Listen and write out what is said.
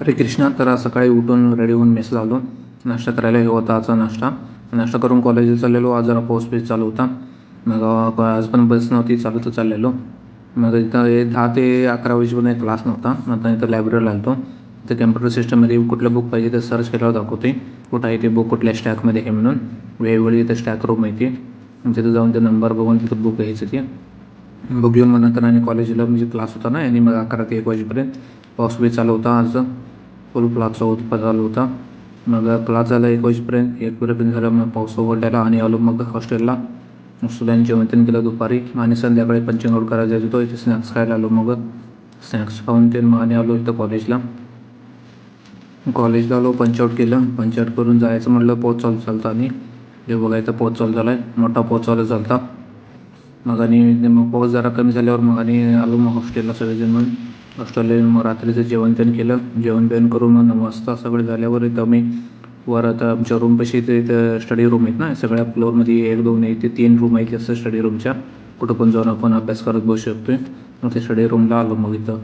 अरे कृष्णा तर आज सकाळी उठून रेडी होऊन मेसला आलो नाश्ता करायला हे होता आजचा नाश्ता. नाश्ता करून कॉलेजला चाललेलो. आज जरा पाऊस बीस चालू होता. मग आज पण बस नव्हती चालू तर चाललेलो. मग इथं हे दहा ते अकरा वाजेपर्यंत एक क्लास नव्हता. नंतर इथं लायब्ररीला आलतो. तर कॅम्प्युटर सिस्टममध्ये कुठलं बुक पाहिजे तर सर्च केल्यावर दाखवते. कुठं आहे ते बुक कुठल्या स्टॅकमध्ये आहे म्हणून. वेळोवेळी इथं स्टॅक रूम माहिती तिथं जाऊन ते नंबर बघून तिथं बुक घ्यायचं ते. बुक घेऊन मग नंतर आणि कॉलेजला म्हणजे क्लास होता ना. आणि मग अकरा ते एक वाजेपर्यंत पाऊस बी चालू होता आज फुल क्लासचा होत चालू होता मग क्लास झाला एक वाजेपर्यंत एक वाजेपर्यंत झाला मग पाऊस उघडलेला आणि आलो मग हॉस्टेलला मुलांनी जेवण तेन केलं दुपारी आणि संध्याकाळी पंचंगोड करायला जायचं होतो इथे स्नॅक्स खायला आलो मग स्नॅक्स खाऊन ते मग आणि आलो इथं कॉलेजला कॉलेजला आलो पंचआउट केलं पंचआउट करून जायचं म्हटलं पोच चालू चालतं आणि जे बघायचं पोच चालू झाला आहे मोठा पोच चालू चालता मग आणि मग पाऊस जरा कमी झाल्यावर मग आणि आलो मग हॉस्टेलला सगळेजण म्हणून हॉस्टेलला मग रात्रीचं जेवण त्यांनी केलं. जेवण बिवण करून मग नऊ वाजता सगळे झाल्यावर इथं मी वर आता आमच्या रूमपाशी इथे इथं स्टडी रूम आहेत ना सगळ्या फ्लोअरमध्ये एक दोन एक ते तीन रूम आहेत असं स्टडी रूमच्या कुठं पण जाऊन आपण अभ्यास करत बसू शकतो आहे मग ते स्टडी रूमला आलो मग इथं.